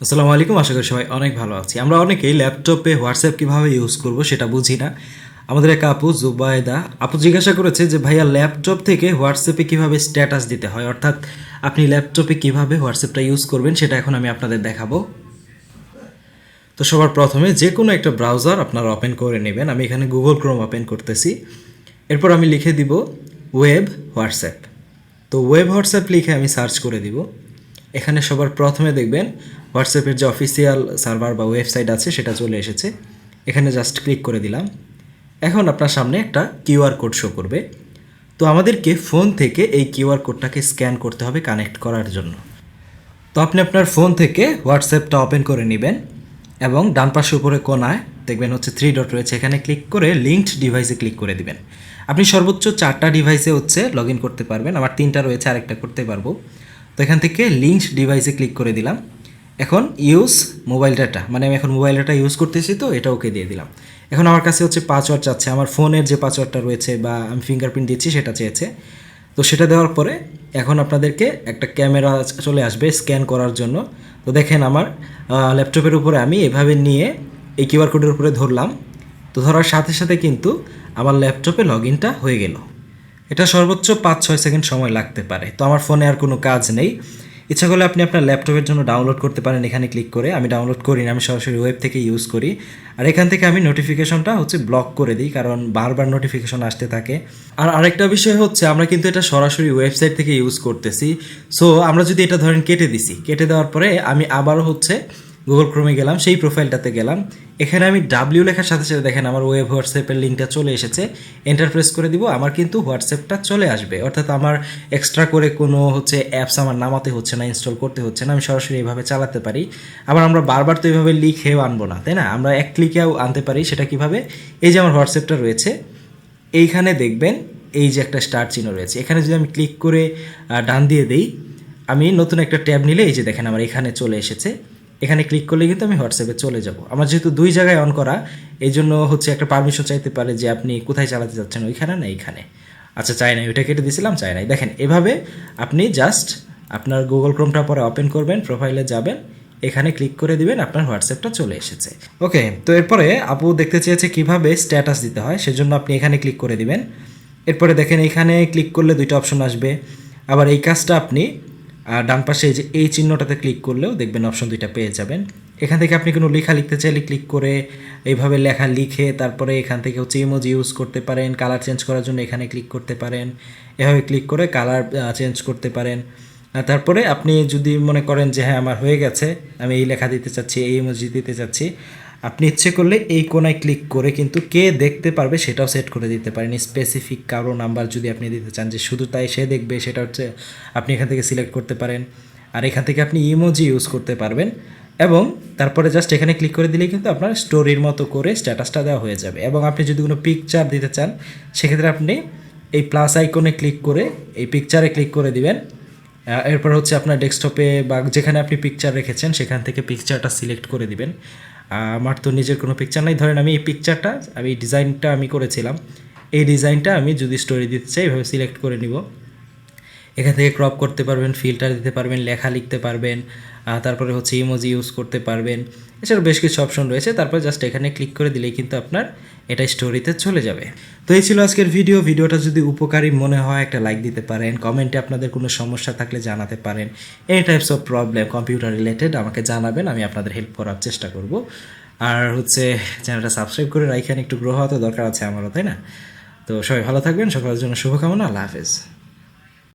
আসসালামু আলাইকুম, আশা করি সবাই অনেক ভালো আছি। আমরা অনেকেই ল্যাপটপে হোয়াটসঅ্যাপ কীভাবে ইউজ করব সেটা বুঝি না। আমাদের এক আপু, জুবায়দা, আপু জিজ্ঞাসা করেছে যে, ভাইয়া, ল্যাপটপ থেকে হোয়াটসঅ্যাপে কীভাবে স্ট্যাটাস দিতে হয়? অর্থাৎ, আপনি ল্যাপটপে কীভাবে হোয়াটসঅ্যাপটা ইউজ করবেন সেটা এখন আমি আপনাদের দেখাবো। তো সবার প্রথমে যে কোনো একটা ব্রাউজার আপনারা ওপেন করে নেবেন। আমি এখানে গুগল ক্রোম ওপেন করতেছি। এরপর আমি লিখে দিব ওয়েব হোয়াটসঅ্যাপ। তো ওয়েব হোয়াটসঅ্যাপ লিখে আমি সার্চ করে দিব। এখানে সবার প্রথমে দেখবেন হোয়াটসঅ্যাপের যে অফিসিয়াল সার্ভার বা ওয়েবসাইট আছে, সেটা চলে এসেছে। এখানে জাস্ট ক্লিক করে দিলাম। এখন আপনার সামনে একটা কিউআর কোড শো করবে। তো আমাদেরকে ফোন থেকে এই কিউআর কোডটাকে স্ক্যান করতে হবে কানেক্ট করার জন্য। তো আপনি আপনার ফোন থেকে হোয়াটসঅ্যাপটা ওপেন করে নেবেন এবং ডান পাশে উপরে কোনায় দেখবেন হচ্ছে থ্রি ডট রয়েছে। এখানে ক্লিক করে লিঙ্কড ডিভাইসে ক্লিক করে দিবেন। আপনি সর্বোচ্চ চারটা ডিভাইসে হচ্ছে লগ করতে পারবেন। আমার তিনটা রয়েছে, আরেকটা করতে পারব। তো এখান থেকে লিঙ্কড ডিভাইসে ক্লিক করে দিলাম। এখন ইউজ মোবাইল ডাটা মানে আমি এখন মোবাইল ডাটা ইউজ করতেছি তো, এটা ওকে দিয়ে দিলাম। এখন আমার কাছে হচ্ছে পাসওয়ার্ড চাচ্ছে, আমার ফোনের যে পাসওয়ার্ডটা রয়েছে বা আমি ফিঙ্গারপ্রিন্ট দিচ্ছি সেটা চেয়েছে। তো সেটা দেওয়ার পরে এখন আপনাদেরকে একটা ক্যামেরা চলে আসবে স্ক্যান করার জন্য। তো দেখেন আমার ল্যাপটপের উপরে আমি এভাবে নিয়ে এই কিউআর কোডের উপরে ধরলাম। তো ধরার সাথে সাথে কিন্তু আমার ল্যাপটপে লগ ইনটা হয়ে গেল। এটা সর্বোচ্চ পাঁচ ছয় সেকেন্ড সময় লাগতে পারে। তো আমার ফোনে আর কোনো কাজ নেই। ইচ্ছা করলে আপনি আপনার ল্যাপটপের জন্য ডাউনলোড করতে পারেন, এখানে ক্লিক করে। আমি ডাউনলোড করি না, আমি সরাসরি ওয়েব থেকে ইউজ করি। আর এখান থেকে আমি নোটিফিকেশনটা হচ্ছে ব্লক করে দিই, কারণ বারবার নোটিফিকেশন আসতে থাকে। আর আরেকটা বিষয় হচ্ছে, আমরা কিন্তু এটা সরাসরি ওয়েবসাইট থেকে ইউজ করতেছি। সো আমরা যদি এটা ধরেন কেটে দিছি, কেটে দেওয়ার পরে আমি আবারও হচ্ছে গুগল ক্রোমে গেলাম, সেই প্রোফাইলটাতে গেলাম। এখানে আমি ডাব্লিউ লেখার সাথে সাথে দেখেন আমার ওয়েব হোয়াটসঅ্যাপের লিঙ্কটা চলে এসেছে। এন্টার প্রেস করে দিব, আমার কিন্তু হোয়াটসঅ্যাপটা চলে আসবে। অর্থাৎ আমার এক্সট্রা করে কোনো হচ্ছে অ্যাপস আমার নামাতে হচ্ছে না ইনস্টল করতে হচ্ছে না, আমি সরাসরি এইভাবে চালাতে পারি। আবার আমরা বারবার তো এইভাবে লিখেও আনব না, তাই না? আমরা এক ক্লিকেও আনতে পারি, সেটা কীভাবে? এই যে আমার হোয়াটসঅ্যাপটা রয়েছে, এইখানে দেখবেন এই যে একটা স্টার চিহ্ন রয়েছে। এখানে যদি আমি ক্লিক করে ডান দিয়ে দিই, আমি নতুন একটা ট্যাব নিলে এই যে দেখেন আমার এখানে চলে এসেছে। এখানে ক্লিক করলে কিন্তু আমি হোয়াটসঅ্যাপে চলে যাব। আমার যেহেতু দুই জায়গায় অন করা এই জন্য হচ্ছে একটা পারমিশন চাইতে পারে যে আপনি কোথায় চালাতে যাচ্ছেন, ওইখানে না এইখানে। আচ্ছা চাই নাই, ওইটা কেটে দিয়েছিলাম চাই নাই। দেখেন, এভাবে আপনি জাস্ট আপনার গুগল ক্রোমটা পরে ওপেন করবেন প্রোফাইলে যাবেন, এখানে ক্লিক করে দিবেন, আপনার হোয়াটসঅ্যাপটা চলে এসেছে। ওকে তো এরপরে আপু দেখতে চেয়েছে কীভাবে স্ট্যাটাস দিতে হয়, সেজন্য আপনি এখানে ক্লিক করে দিবেন। এরপরে দেখেন, এখানে ক্লিক করলে দুইটা অপশন আসবে। আবার এই কাজটা আপনি ডান পাশে এই যে এই চিহ্নটাতে ক্লিক করলেও দেখবেন অপশন দুইটা পেয়ে যাবেন। এখান থেকে আপনি কোনো লেখা লিখতে চাইলে ক্লিক করে এইভাবে লেখা লিখে তারপরে এখান থেকে হচ্ছে ইমোজি ইউজ করতে পারেন কালার চেঞ্জ করার জন্য এখানে ক্লিক করতে পারেন। এভাবে ক্লিক করে কালার চেঞ্জ করতে পারেন। তারপরে আপনি যদি মনে করেন যে হ্যাঁ আমার হয়ে গেছে, আমি এই লেখা দিতে চাচ্ছি, এই ইমোজি দিতে চাচ্ছি আপনি ইচ্ছে করলে এই কোনায় ক্লিক করে কিন্তু কে দেখতে পারবে সেটাও সেট করে দিতে পারেন। স্পেসিফিক কারও নাম্বার যদি আপনি দিতে চান যে শুধু তাই সে দেখবে, সেটা হচ্ছে আপনি এখান থেকে সিলেক্ট করতে পারেন। আর এখান থেকে আপনি ইমোজি ইউজ করতে পারবেন এবং তারপরে জাস্ট এখানে ক্লিক করে দিলেই কিন্তু আপনার স্টোরির মতো করে স্ট্যাটাসটা দেওয়া হয়ে যাবে। এবং আপনি যদি কোনো পিকচার দিতে চান, সেক্ষেত্রে আপনি এই প্লাস আইকনে ক্লিক করে, এই পিকচারে ক্লিক করে দিবেন। এরপর হচ্ছে আপনার ডেস্কটপে বা যেখানে আপনি পিকচার রেখেছেন, সেখান থেকে পিকচারটা সিলেক্ট করে দিবেন। আমার তো নিজের কোনো পিকচার নাই। ধরেন আমি এই পিকচারটা আমি ডিজাইনটা আমি করেছিলাম। এই ডিজাইনটা আমি যদি স্টোরি দিতে চাই, এভাবে সিলেক্ট করে নিব। এখান থেকে ক্রপ করতে পারবেন ফিল্টার দিতে পারবেন, লেখা লিখতে পারবেন তারপরে হচ্ছে ইমোজি ইউজ করতে পারবেন। এছাড়া বেশ কিছু অপশন রয়েছে, তারপর জাস্ট এখানে ক্লিক করে দিলেই কিন্তু আপনার এটা স্টোরিতে চলে যাবে। তো এই ছিল আজকের ভিডিও ভিডিওটা যদি উপকারী মনে হয়, একটা লাইক দিতে পারেন কমেন্টে আপনাদের কোনো সমস্যা থাকলে জানাতে পারেন। Any types of problem computer related আমাকে জানাবেন, আমি আপনাদের হেল্প করার চেষ্টা করব। আর হচ্ছে চ্যানেলটা সাবস্ক্রাইব করে রাইখানে, একটু গ্রহ হওয়া তো দরকার আছে আমারও, তাই না? তো সবাই ভালো থাকবেন, সকলের জন্য শুভকামনা, আল্লাহ হাফেজ।